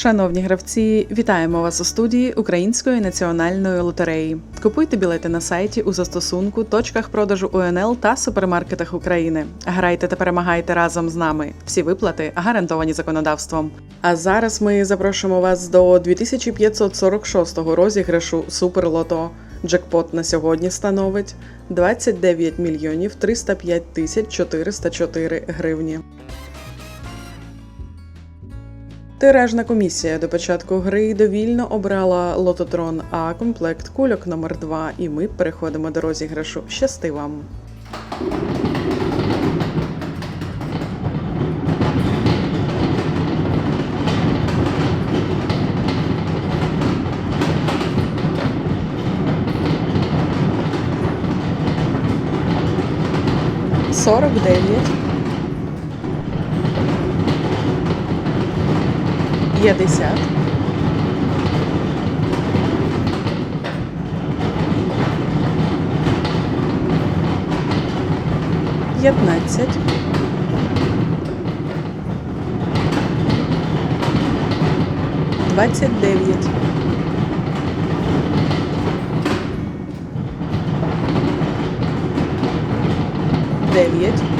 Шановні гравці, вітаємо вас у студії Української національної лотереї. Купуйте білети на сайті у застосунку, точках продажу УНЛ та супермаркетах України. Грайте та перемагайте разом з нами. Всі виплати гарантовані законодавством. А зараз ми запрошуємо вас до 2546 розіграшу Суперлото. Джекпот на сьогодні становить 29 мільйонів 305 тисяч 404 гривні. Тиражна комісія до початку гри довільно обрала лототрон А комплект кульок номер 2 і ми переходимо до розіграшу. Щасти вам! Сорок дев'ять. П'ятдесят. П'ятнадцять. Двадцять дев'ять. Дев'ять.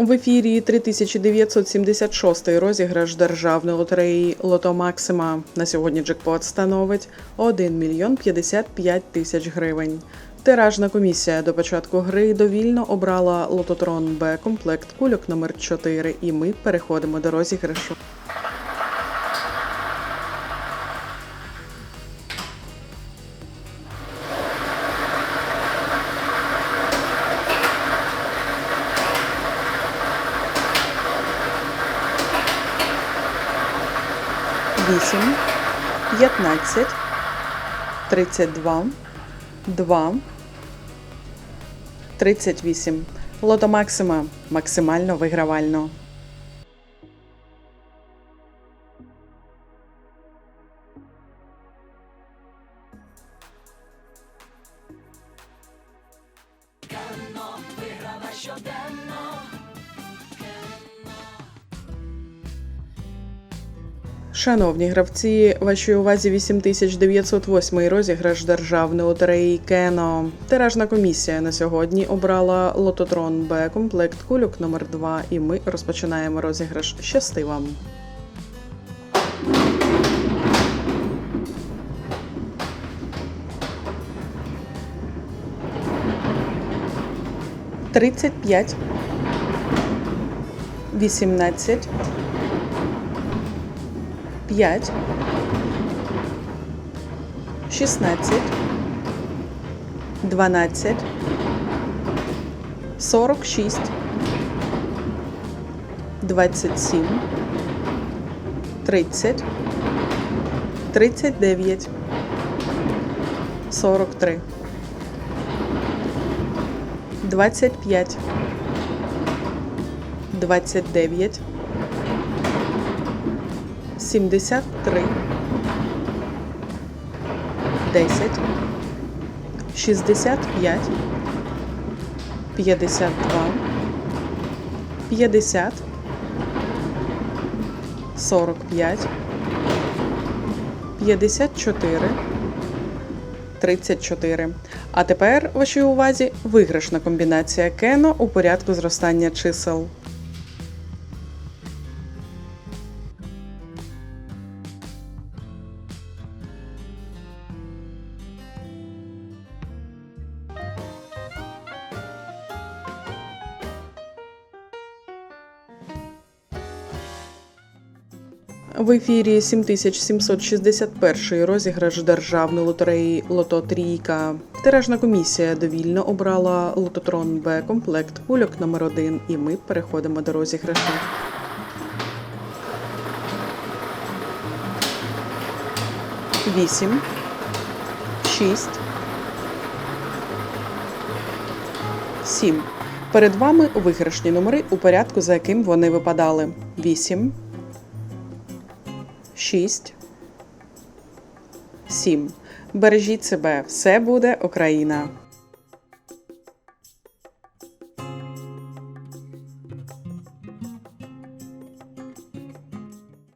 В ефірі 3976 розіграш державної лотереї Лото Максима. На сьогодні джекпот становить 1 мільйон 55 тисяч гривень. Тиражна комісія до початку гри довільно обрала лототрон Б комплект кульок номер 4 і ми переходимо до розіграшу. Вісім, п'ятнадцять, тридцять два, два, тридцять вісім. Лото Максима максимально вигравально. Шановні гравці, вашій увазі 8908 розіграш державної лотереї Кено. Тиражна комісія на сьогодні обрала лототрон Б комплект кульок номер 2 і ми розпочинаємо розіграш. Щасти вам! Тридцять п'ять, вісімнадцять. 5, 16, 12, 46, 27, 30, 39, 43, 25, 29, 73, 10, 65, 52, 50, 45, 54, 34. А тепер вашій увазі виграшна комбінація Кено у порядку зростання чисел. В ефірі 7761 розіграш державної лотереї Лото Трійка. Тиражна комісія довільно обрала лототрон Б комплект кульок номер 1 і ми переходимо до розіграшу. Вісім, шість, сім. Перед вами виграшні номери у порядку, за яким вони випадали. Вісім. 6, 7. Бережіть себе, все буде Україна!